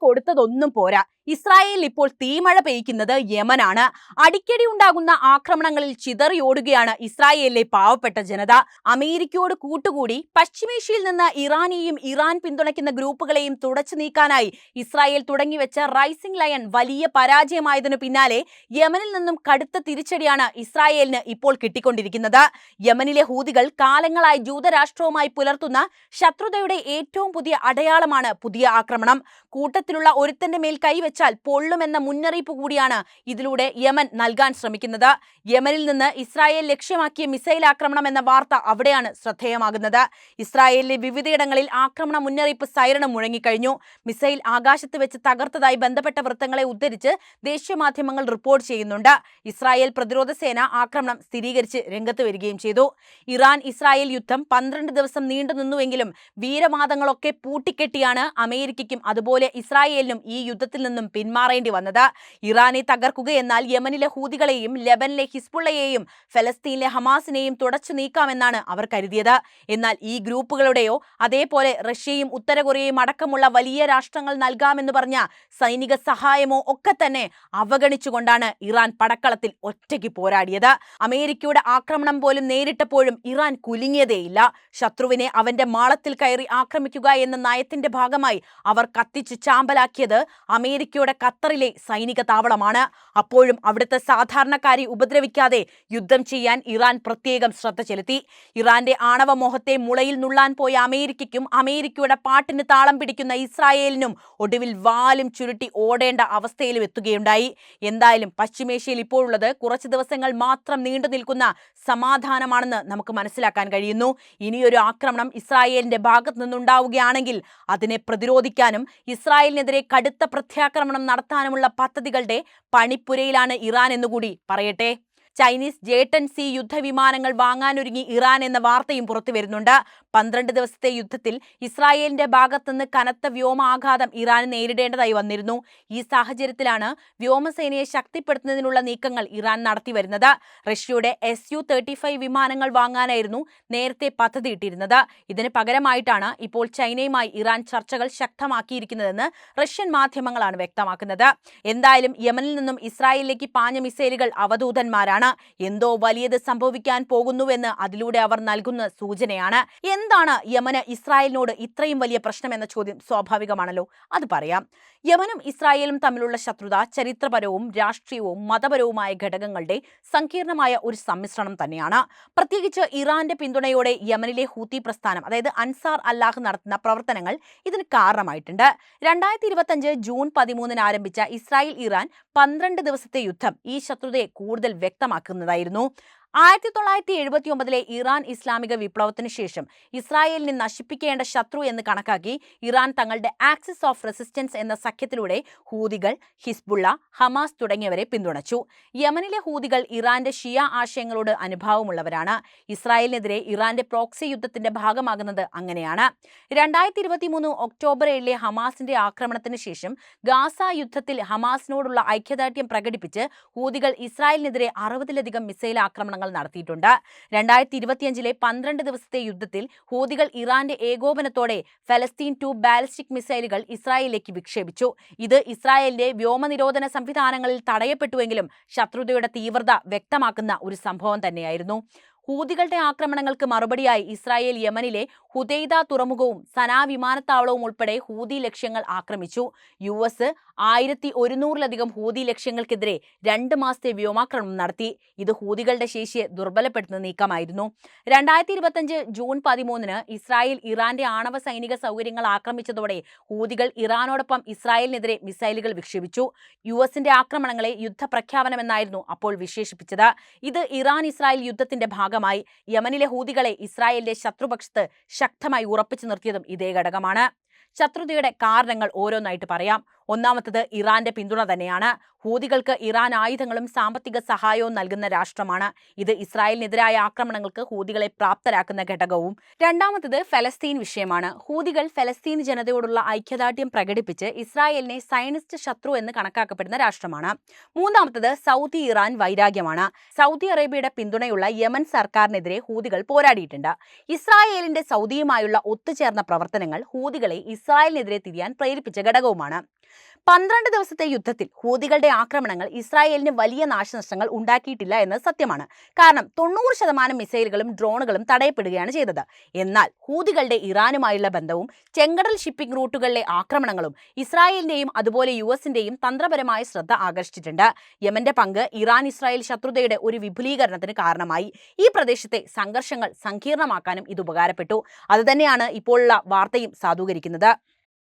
കൊടുത്തതൊന്നും പോരാ. ഇസ്രായേലിൽ ഇപ്പോൾ തീമഴ പെയ്യ്ക്കുന്നത് യമനാണ്. അടിക്കടി ഉണ്ടാകുന്ന ആക്രമണങ്ങളിൽ ചിതറിയോടുകയാണ് ഇസ്രായേലിലെ പാവപ്പെട്ട ജനത. അമേരിക്കയോട് കൂട്ടുകൂടി പശ്ചിമേഷ്യയിൽ നിന്ന് ഇറാനെയും ഇറാൻ പിന്തുണയ്ക്കുന്ന ഗ്രൂപ്പുകളെയും തുടച്ചു നീക്കാനായി ഇസ്രായേൽ തുടങ്ങിവെച്ച റൈസിംഗ് ലയൺ വലിയ പരാജയമായതിനു പിന്നാലെ യമനിൽ നിന്നും കടുത്ത തിരിച്ചടിയാണ് ഇസ്രായേലിന് ഇപ്പോൾ കിട്ടിക്കൊണ്ടിരിക്കുന്നത്. യമനിലെ ഹൂതികൾ കാലങ്ങളായി ജൂതരാഷ്ട്രവുമായി പുലർത്തുന്ന ശത്രുതയുടെ ഏറ്റവും പുതിയ അടയാളമാണ് പുതിയ ആക്രമണം. കൂട്ടത്തിലുള്ള ഒരുത്തന്റെ മേൽ കൈവച്ചാൽ പൊള്ളുമെന്ന മുന്നറിയിപ്പ് കൂടിയാണ് ഇതിലൂടെ യമൻ നൽകാൻ ശ്രമിക്കുന്നത്. യമനിൽ നിന്ന് ഇസ്രായേൽ ലക്ഷ്യമാക്കിയ മിസൈൽ ആക്രമണം എന്ന വാർത്ത അവിടെയാണ് ശ്രദ്ധേയമാകുന്നത്. ഇസ്രായേലിലെ വിവിധയിടങ്ങളിൽ ആക്രമണ മുന്നറിയിപ്പ് സൈറണം മുഴങ്ങിക്കഴിഞ്ഞു. മിസൈൽ ആകാശത്ത് വെച്ച് തകർത്തതായി ബന്ധപ്പെട്ട വൃത്തങ്ങളെ ഉദ്ധരിച്ച് ദേശീയ മാധ്യമങ്ങൾ റിപ്പോർട്ട് ചെയ്യുന്നുണ്ട്. ഇസ്രായേൽ പ്രതിരോധ സേന ആക്രമണം സ്ഥിരീകരിച്ച് രംഗത്ത് വരികയും ചെയ്തു. ഇറാൻ ഇസ്രായേൽ യുദ്ധം പന്ത്രണ്ട് ദിവസം നീണ്ടു നിന്നുവെങ്കിലും വീരവാദങ്ങളൊക്കെ പൂട്ടിക്കെട്ടിയാണ് അമേരിക്കയ്ക്കും അതുപോലെ ഇസ്രായേലിനും ഈ യുദ്ധത്തിൽ നിന്നും പിന്മാറേണ്ടി വന്നത്. ഇറാനെ തകർക്കുകയെന്നാൽ യമനിലെ ഹൂതികളെയും ലെബനിലെ ഹിസ്ബുള്ളയെയും ഫലസ്തീനിലെ ഹമാസിനെയും തുടച്ചു നീക്കാമെന്നാണ് അവർ കരുതിയത്. എന്നാൽ ഈ ഗ്രൂപ്പുകളുടെയോ അതേപോലെ റഷ്യയും ഉത്തര കൊറിയയും അടക്കമുള്ള വലിയ രാഷ്ട്രങ്ങൾ നൽകാമെന്ന് പറഞ്ഞ സൈനിക സഹായമോ ഒക്കെ തന്നെ അവഗണിച്ചുകൊണ്ടാണ് ഇറാൻ പടക്കളത്തിൽ ഒറ്റയ്ക്ക് പോരാടിയത്. അമേരിക്കയുടെ ആക്രമണം പോലും നേരിട്ടപ്പോഴും ഇറാൻ കുലുങ്ങിയതേയില്ല. ശത്രുവിനെ അവന്റെ മാളത്തിൽ കയറി ആക്രമിക്കുക എന്ന നയത്തിന്റെ ഭാഗമായി അവർ കത്തിച്ച് ചാമ്പലാക്കിയത് അമേരിക്കയുടെ ഖത്തറിലെ സൈനിക താവളമാണ്. അപ്പോഴും അവിടുത്തെ സാധാരണക്കാരെ ഉപദ്രവിക്കാതെ യുദ്ധം ചെയ്യാൻ ഇറാൻ പ്രത്യേകം ശ്രദ്ധ ചെലുത്തി. ഇറാന്റെ ആണവ മോഹത്തെ മുളയിൽ നുള്ളാൻ പോയ അമേരിക്കയ്ക്കും അമേരിക്കയുടെ പാട്ടിന് താളം പിടിക്കുന്ന ഇസ്രായേലിനും ഒടുവിൽ വാലും ചുരുട്ടി ഓടേണ്ട അവസ്ഥയിലും എത്തുകയുണ്ടായി. എന്തായാലും പശ്ചിമേഷ്യയിൽ ഇപ്പോഴുള്ളത് കുറച്ച് ദിവസങ്ങൾ മാത്രം നീണ്ടു നിൽക്കുന്ന സമാധാനമാണെന്ന് നമുക്ക് മനസ്സിലാക്കാൻ കഴിയുന്നു. ഇനിയൊരു ആക്രമണം ഇസ്രായേലിന്റെ ഭാഗത്ത് നിന്നുണ്ടാവുകയാണെങ്കിൽ അതിനെ പ്രതിരോധിക്കാനും ഇസ്രായേലിനെതിരെ കടുത്ത പ്രത്യാക്രമണം നടത്താനുമുള്ള പദ്ധതികളുടെ പണിപ്പുരയിലാണ് ഇറാൻ എന്നുകൂടി പറയട്ടെ. ചൈനീസ് ജെ ടെൻ സി യുദ്ധവിമാനങ്ങൾ വാങ്ങാനൊരുങ്ങി ഇറാൻ എന്ന വാർത്തയും പുറത്തു വരുന്നുണ്ട്. പന്ത്രണ്ട് ദിവസത്തെ യുദ്ധത്തിൽ ഇസ്രായേലിന്റെ ഭാഗത്തുനിന്ന് കനത്ത വ്യോമാഘാതം ഇറാന് നേരിടേണ്ടതായി വന്നിരുന്നു. ഈ സാഹചര്യത്തിലാണ് വ്യോമസേനയെ ശക്തിപ്പെടുത്തുന്നതിനുള്ള നീക്കങ്ങൾ ഇറാൻ നടത്തി വരുന്നത്. റഷ്യയുടെ എസ് യു തേർട്ടി ഫൈവ് വിമാനങ്ങൾ വാങ്ങാനായിരുന്നു നേരത്തെ പദ്ധതിയിട്ടിരുന്നത് ഇതിന് പകരമായിട്ടാണ് ഇപ്പോൾ ചൈനയുമായി ഇറാൻ ചർച്ചകൾ ശക്തമാക്കിയിരിക്കുന്നതെന്ന് റഷ്യൻ മാധ്യമങ്ങളാണ് വ്യക്തമാക്കുന്നത്. എന്തായാലും യമനിൽ നിന്നും ഇസ്രായേലിലേക്ക് പാഞ്ഞ മിസൈലുകൾ അവധൂതന്മാരാണ്. എന്തോ വലിയത് സംഭവിക്കാൻ പോകുന്നുവെന്ന് അതിലൂടെ അവർ നൽകുന്ന സൂചനയാണ്. എന്താണ് യമന് ഇസ്രായേലിനോട് ഇത്രയും വലിയ പ്രശ്നം എന്ന ചോദ്യം സ്വാഭാവികമാണല്ലോ. അത് പറയാം. യമനും ഇസ്രായേലും തമ്മിലുള്ള ശത്രുത ചരിത്രപരവും രാഷ്ട്രീയവും മതപരവുമായ ഘടകങ്ങളുടെ സങ്കീർണമായ ഒരു സമ്മിശ്രണം തന്നെയാണ്. പ്രത്യേകിച്ച് ഇറാന്റെ പിന്തുണയോടെ യമനിലെ ഹൂത്തി പ്രസ്ഥാനം അതായത് അൻസാർ അല്ലാഹ് നടത്തുന്ന പ്രവർത്തനങ്ങൾ ഇതിന് കാരണമായിട്ടുണ്ട്. രണ്ടായിരത്തി ഇരുപത്തഞ്ച് ജൂൺ പതിമൂന്നിന് ആരംഭിച്ച ഇസ്രായേൽ ഇറാൻ പന്ത്രണ്ട് ദിവസത്തെ യുദ്ധം ഈ ശത്രുതയെ കൂടുതൽ വ്യക്തമാക്കുന്നതായിരുന്നു. ആയിരത്തി തൊള്ളായിരത്തി എഴുപത്തി ഒമ്പതിലെ ഇറാൻ ഇസ്ലാമിക വിപ്ലവത്തിന് ശേഷം ഇസ്രായേലിനെ നശിപ്പിക്കേണ്ട ശത്രു എന്ന് കണക്കാക്കി ഇറാൻ തങ്ങളുടെ ആക്സിസ് ഓഫ് റെസിസ്റ്റൻസ് എന്ന സഖ്യത്തിലൂടെ ഹൂതികൾ ഹിസ്ബുള്ള ഹമാസ് തുടങ്ങിയവരെ പിന്തുണച്ചു. യമനിലെ ഹൂതികൾ ഇറാന്റെ ഷിയ ആശയങ്ങളോട് അനുഭാവമുള്ളവരാണ്. ഇസ്രായേലിനെതിരെ ഇറാന്റെ പ്രോക്സി യുദ്ധത്തിന്റെ ഭാഗമാകുന്നത് അങ്ങനെയാണ്. രണ്ടായിരത്തി ഇരുപത്തി മൂന്ന് ഒക്ടോബർ ഏഴിലെ ഹമാസിന്റെ ആക്രമണത്തിന് ശേഷം ഗാസ യുദ്ധത്തിൽ ഹമാസിനോടുള്ള ഐക്യദാർഢ്യം പ്രകടിപ്പിച്ച് ഹൂതികൾ ഇസ്രായേലിനെതിരെ അറുപതിലധികം മിസൈൽ ആക്രമണങ്ങൾ നടത്തിയിട്ടുണ്ട്. രണ്ടായിരത്തി ഇരുപത്തിയഞ്ചിലെ പന്ത്രണ്ട് ദിവസത്തെ യുദ്ധത്തിൽ ഹൂതികൾ ഇറാന്റെ ഏകോപനത്തോടെ ഫലസ്തീൻ ടു ബാലിസ്റ്റിക് മിസൈലുകൾ ഇസ്രായേലിലേക്ക് വിക്ഷേപിച്ചു. ഇത് ഇസ്രായേലിന്റെ വ്യോമനിരോധന സംവിധാനങ്ങളിൽ തടയപ്പെട്ടുവെങ്കിലും ശത്രുതയുടെ തീവ്രത വ്യക്തമാക്കുന്ന ഒരു സംഭവം തന്നെയായിരുന്നു. ഹൂതികളുടെ ആക്രമണങ്ങൾക്ക് മറുപടിയായി ഇസ്രായേൽ യമനിലെ ഹുദൈദ തുറമുഖവും സനാ വിമാനത്താവളവും ഉൾപ്പെടെ ഹൂതി ലക്ഷ്യങ്ങൾ ആക്രമിച്ചു. യു എസ് ആയിരത്തി ഒരുന്നൂറിലധികം ഹൂതി ലക്ഷ്യങ്ങൾക്കെതിരെ രണ്ട് മാസത്തെ വ്യോമാക്രമണം നടത്തി. ഇത് ഹൂതികളുടെ ശേഷിയെ ദുർബലപ്പെടുത്തുന്ന നീക്കമായിരുന്നു. രണ്ടായിരത്തി ഇരുപത്തഞ്ച് ജൂൺ പതിമൂന്നിന് ഇസ്രായേൽ ഇറാന്റെ ആണവ സൈനിക സൗകര്യങ്ങൾ ആക്രമിച്ചതോടെ ഹൂതികൾ ഇറാനോടൊപ്പം ഇസ്രായേലിനെതിരെ മിസൈലുകൾ വിക്ഷേപിച്ചു. യു എസിന്റെ ആക്രമണങ്ങളെ യുദ്ധപ്രഖ്യാപനമെന്നായിരുന്നു അപ്പോൾ വിശേഷിപ്പിച്ചത്. ഇത് ഇറാൻ ഇസ്രായേൽ യുദ്ധത്തിന്റെ ഭാഗമായി യമനിലെ ഹൂതികളെ ഇസ്രായേലിന്റെ ശത്രുപക്ഷത്ത് ശക്തമായി ഉറപ്പിച്ചു നിർത്തിയതും ഇതേ ഘടകമാണ്. ശത്രുതയുടെ കാരണങ്ങൾ ഓരോന്നായിട്ട് പറയാം. ഒന്നാമത്തത് ഇറാന്റെ പിന്തുണ തന്നെയാണ്. ഹൂതികൾക്ക് ഇറാൻ ആയുധങ്ങളും സാമ്പത്തിക സഹായവും നൽകുന്ന രാഷ്ട്രമാണ്. ഇത് ഇസ്രായേലിനെതിരായ ആക്രമണങ്ങൾക്ക് ഹൂതികളെ പ്രാപ്തരാക്കുന്ന ഘടകവും. രണ്ടാമത്തത് ഫലസ്തീൻ വിഷയമാണ്. ഹൂതികൾ ഫലസ്തീൻ ജനതയോടുള്ള ഐക്യദാർഢ്യം പ്രകടിപ്പിച്ച് ഇസ്രായേലിനെ സയനിസ്റ്റ് ശത്രു എന്ന് കണക്കാക്കപ്പെടുന്ന രാഷ്ട്രമാണ്. മൂന്നാമത്തത് സൗദി ഇറാൻ വൈരാഗ്യമാണ്. സൗദി അറേബ്യയുടെ പിന്തുണയുള്ള യമൻ സർക്കാരിനെതിരെ ഹൂതികൾ പോരാടിയിട്ടുണ്ട്. ഇസ്രായേലിന്റെ സൗദിയുമായുള്ള ഒത്തുചേർന്ന പ്രവർത്തനങ്ങൾ ഹൂതികളെ ഇസ്രായേലിനെതിരെ തിരിയാൻ പ്രേരിപ്പിച്ച ഘടകവുമാണ്. പന്ത്രണ്ട് ദിവസത്തെ യുദ്ധത്തിൽ ഹൂതികളുടെ ആക്രമണങ്ങൾ ഇസ്രായേലിന് വലിയ നാശനഷ്ടങ്ങൾ ഉണ്ടാക്കിയിട്ടില്ല എന്നത് സത്യമാണ്. കാരണം തൊണ്ണൂറ് ശതമാനം മിസൈലുകളും ഡ്രോണുകളും തടയപ്പെടുകയാണ് ചെയ്തത്. എന്നാൽ ഹൂതികളുടെ ഇറാനുമായുള്ള ബന്ധവും ചെങ്കടൽ ഷിപ്പിംഗ് റൂട്ടുകളിലെ ആക്രമണങ്ങളും ഇസ്രായേലിന്റെയും അതുപോലെ യു എസിന്റെയും തന്ത്രപരമായ ശ്രദ്ധ ആകർഷിച്ചിട്ടുണ്ട്. യമന്റെ പങ്ക് ഇറാൻ ഇസ്രായേൽ ശത്രുതയുടെ ഒരു വിപുലീകരണത്തിന് കാരണമായി. ഈ പ്രദേശത്തെ സംഘർഷങ്ങൾ സങ്കീർണമാക്കാനും ഇത് ഉപകാരപ്പെട്ടു. അതുതന്നെയാണ് ഇപ്പോഴുള്ള വാർത്തയും സാധൂകരിക്കുന്നത്.